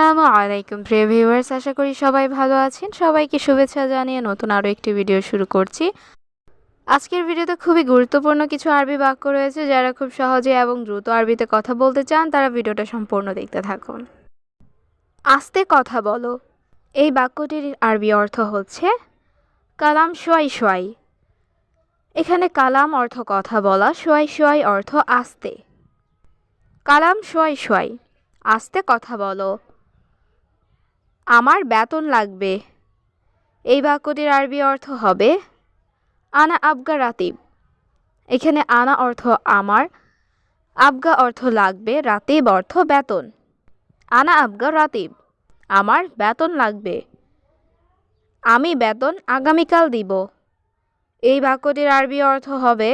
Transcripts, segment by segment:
আসসালামু আলাইকুম, প্রিয় ভিউয়ার্স। আশা করি সবাই ভালো আছেন। সবাইকে শুভেচ্ছা জানিয়ে নতুন আরও একটি ভিডিও শুরু করছি। আজকের ভিডিওতে খুবই গুরুত্বপূর্ণ কিছু আরবি বাক্য রয়েছে যারা খুব সহজে এবং দ্রুত আরবিতে কথা বলতে চান। তারা ভিডিওটা সম্পূর্ণ দেখতে থাকুন। আস্তে কথা বলো। এই বাক্যটির আরবি অর্থ হচ্ছে, কালাম সোয়াই সোয়াই এখানে কালাম অর্থ কথা বলা সোয়াই সোয়াই অর্থ আস্তে। কালাম সোয়াই সোয়াই আস্তে কথা বলো। আমার বেতন লাগবে। এই বাক্যটির আরবি অর্থ হবে, আনা আবগা রাতিব। এখানে আনা অর্থ আমার, আবগা অর্থ লাগবে, রাতিব অর্থ বেতন। আনা আবগা রাতিব, আমার বেতন লাগবে। আমি বেতন আগামীকাল দিব। এই বাক্যটির আরবি অর্থ হবে,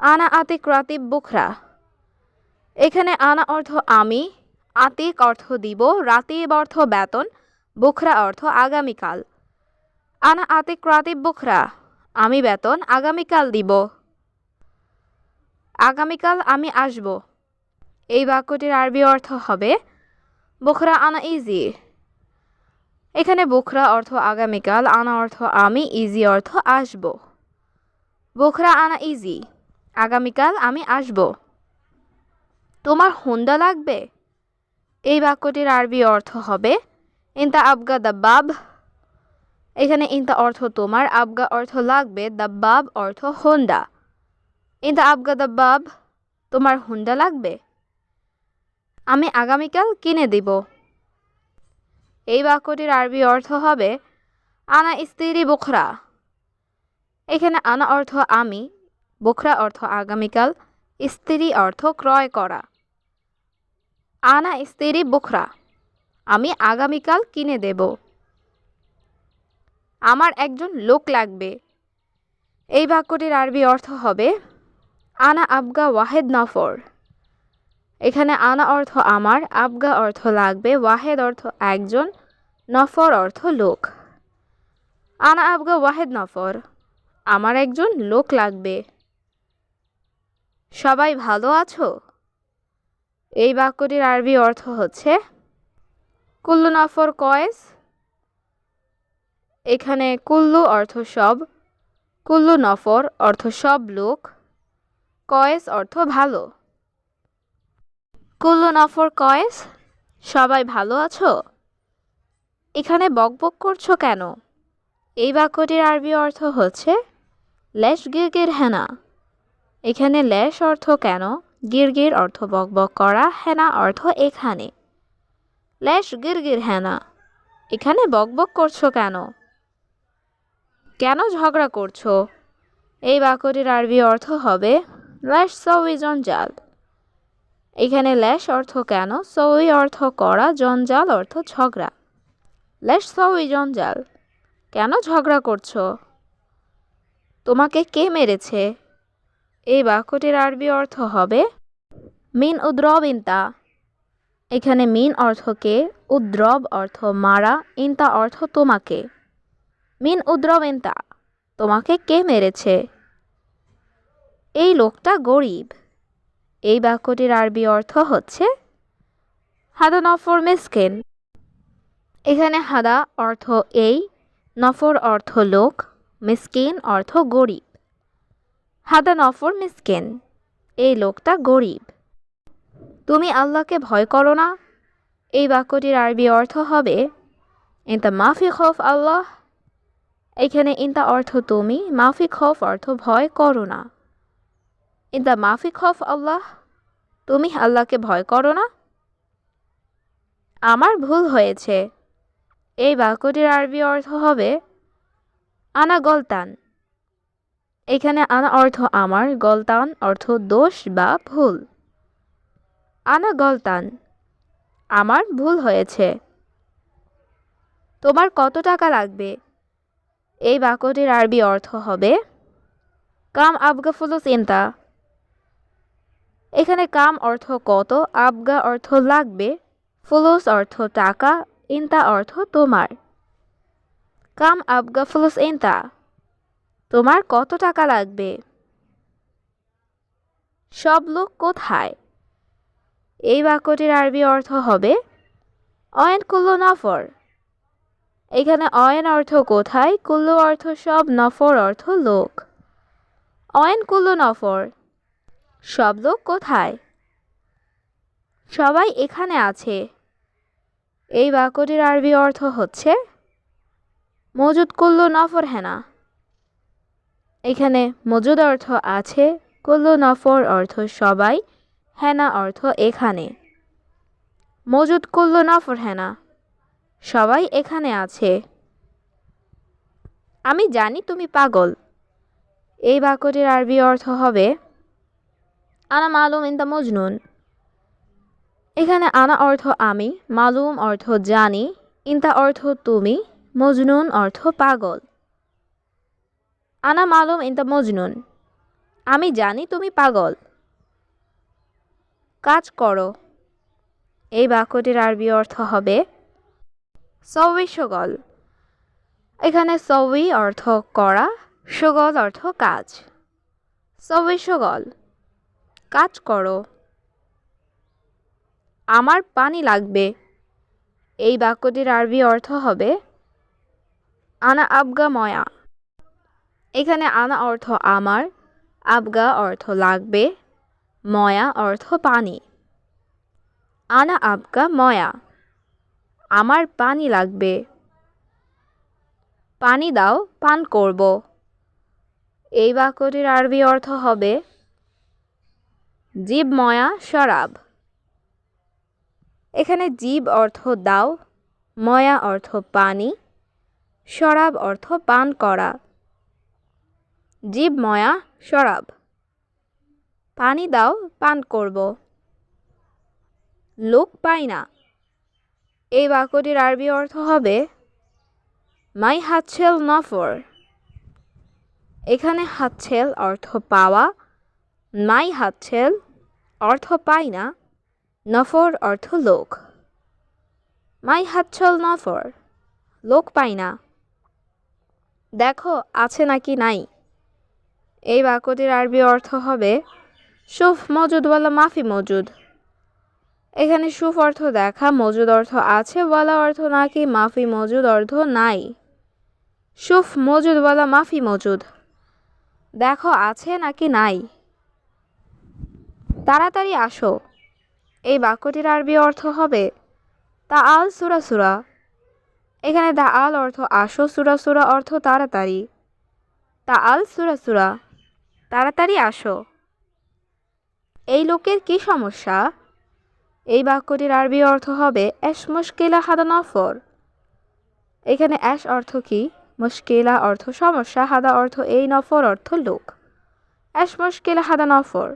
আনা আতিক রাতিব বুখরা। এখানে আনা অর্থ আমি আতিক অর্থ দিব রাতিব অর্থ বেতন, বুখরা অর্থ আগামীকাল। আনা আতিক রাতিব বুখরা, আমি বেতন আগামীকাল দিব। আগামীকাল আমি আসব। এই বাক্যটির আরবি অর্থ হবে, বুখরা আনা ইজি। এখানে বুখরা অর্থ আগামীকাল, আনা অর্থ আমি, ইজি অর্থ আসব। বুখরা আনা ইজি, আগামীকাল আমি আসব। তোমার হুন্ডা লাগবে? এই বাক্যটির আরবি অর্থ হবে, ইন্তা আবগা দাব্বাব। এখানে ইন্তা অর্থ তোমার, আবগা অর্থ লাগবে, দাব্বাব অর্থ হোন্ডা। ইন্তা আবগা দাব্বাব তোমার হুন্ডা লাগবে? আমি আগামীকাল কিনে দিব। এই বাক্যটির আরবি অর্থ হবে, আনা স্ত্রী বোখরা। এখানে আনা অর্থ আমি বোখরা অর্থ আগামীকাল স্ত্রী অর্থ ক্রয় করা। আনা স্ত্রী বোখরা, আমি আগামীকাল কিনে দেব। আমার একজন লোক লাগবে। এই বাক্যটির আরবি অর্থ হবে, আনা আবগা ওয়াহেদ নফর। এখানে আনা অর্থ আমার, আবগা অর্থ লাগবে, ওয়াহেদ অর্থ একজন, নফর অর্থ লোক। আনা আবগা ওয়াহেদ নফর, আমার একজন লোক লাগবে। সবাই ভালো আছো? এই বাক্যটির আরবি অর্থ হচ্ছে, কুল্লু নফর কয়েস। এখানে কুল্লু অর্থ সব, কুল্লু নফর অর্থ সব লোক, কয়েস অর্থ ভালো। কুল্লু নফর কয়েস, সবাই ভালো আছো? এখানে বকবক করছ কেন? এই বাক্যটির আরবি অর্থ হচ্ছে, লেশ গিরগির হেনা। এখানে লেশ অর্থ কেন? গিরগির অর্থ বকবক করা, হেনা অর্থ এখানে। লেশ গিরগির হেনা, এখানে বকবক করছ কেন? কেন ঝগড়া করছ? এই বাক্যটির আরবি অর্থ হবে ল্যাশ সউই জঞ্জাল। এখানে ল্যাশ অর্থ কেন? সউই অর্থ করা, জঞ্জাল অর্থ ঝগড়া। ল্যাশ সউই জঞ্জাল, কেন ঝগড়া করছ? তোমাকে কে মেরেছে? এই বাক্যটির আরবি অর্থ হবে মিন উদ্রব ইন্তা এখানে মিন অর্থকে উদ্রব অর্থ মারা, ইন্তা অর্থ তোমাকে। মিন উদ্রব ইন্তা তোমাকে কে মেরেছে? এই লোকটা গরিব। এই বাক্যটির আরবি অর্থ হচ্ছে হাদা নফর মিসকিন। এখানে হাদা অর্থ এই, নফর অর্থ লোক, মিসকিন অর্থ গরিব। হাদা নফর মিসকেন। এই লোকটা গরিব। তুমি আল্লাহকে ভয় করো না। এই বাক্যটির আরবি অর্থ হবে, ইন্তা মাফি খফ আল্লাহ। এখানে ইন্তা অর্থ তুমি, মাফি খফ অর্থ ভয় করো না। ইন্তা মাফি খফ আল্লাহ? তুমি আল্লাহকে ভয় করো না? আমার ভুল হয়েছে। এই বাক্যটির আরবি অর্থ হবে, আনা গলতান। এখানে আনা অর্থ আমার, গলতান অর্থ দোষ বা ভুল। আনা গলতান, আমার ভুল হয়েছে। তোমার কত টাকা লাগবে? এই বাক্যটির আরবি অর্থ হবে, কাম আবগা ফুলুস ইন্তা। এখানে কাম অর্থ কত, আবগা অর্থ লাগবে, ফুলুস অর্থ টাকা, ইন্তা অর্থ তোমার। কাম আবগা ফুলুস ইন্তা। তোমার কত টাকা লাগবে? সব লোক কোথায়? এই বাক্যটির আরবি অর্থ হবে, অয়েন কুল্লু নফর। এখানে অয়েন অর্থ কোথায়? কুল্লু অর্থ সব, নফর অর্থ লোক। অয়েন কুল্লু নফর। সব লোক কোথায়? সবাই এখানে আছে। এই বাক্যটির আরবি অর্থ হচ্ছে, মজুদ কুল্লু নফর হেনা। এখানে মজুদ অর্থ আছে, কুল্লু নফর অর্থ সবাই, হেনা অর্থ এখানে। মজুদ কুল্লু নফর হেনা, সবাই এখানে আছে। আমি জানি তুমি পাগল। এই বাক্যটির আরবি অর্থ হবে, আনা মালুম ইন ইন্দা মজনুন। এখানে আনা অর্থ আমি, মালুম অর্থ জানি ইন্তা অর্থ তুমি, মজনুন অর্থ পাগল। আনা মালুম ইন্তা মজনুন। আমি জানি তুমি পাগল। কাজ করো। এই বাক্যটির আরবি অর্থ হবে সৌবি সগল। এখানে সৌবি অর্থ করা, সগল অর্থ কাজ। সৌবি সগল, কাজ করো। আমার পানি লাগবে। এই বাক্যটির আরবি অর্থ হবে আনা আবগা ময়া। এখানে আনা অর্থ আমার, আবগা অর্থ লাগবে, ময়া অর্থ পানি। আনা আবগা, ময়া, আমার পানি লাগবে। পানি দাও, পান করব। এই বাক্যটির আরবি অর্থ হবে, জীব ময়া, শরাব। এখানে জীব অর্থ দাও, ময়া অর্থ পানি, শরাব অর্থ পান করা। জীব ময়া, শরাব। পানি দাও, পান করব। লোক পাই না। এই বাক্যটির আরবি অর্থ হবে মাই হাতছেল নফর এখানে হাতছেল অর্থ পাওয়া মাই হাতছেল অর্থ পাই না, নফর অর্থ লোক। মাই হাতছল নফর লোক পাই না। দেখো, আছে নাকি নাই? এই বাক্যটির আরবি অর্থ হবে, সুফ মজুদ ওয়ালা মাফি মজুদ। এখানে সুফ অর্থ দেখা, মজুদ অর্থ আছে, ওয়ালা অর্থ নাকি মাফি মজুদ অর্থ নাই। সুফ মজুদ ওয়ালা মাফি মজুদ। দেখো, আছে নাকি নাই? তাড়াতাড়ি আসো। এই বাক্যটির আরবি অর্থ হবে তা আল সুরা সুরা। এখানে দা আল অর্থ আসো, সুরা সুরা অর্থ তাড়াতাড়ি। তা আল সুরা সুরা। তাড়াতাড়ি আসো। এই লোকের কি সমস্যা? এই বাক্যটির আরবি অর্থ হবে অ্যাশ মুশকিলা হাদা নফর। এখানে অ্যাশ অর্থ কি? মুশকিলা অর্থ সমস্যা, হাদা অর্থ এই নফর অর্থ লোক। অ্যাশ মুশকিলা হাদা নফর।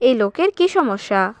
এই লোকের কি সমস্যা?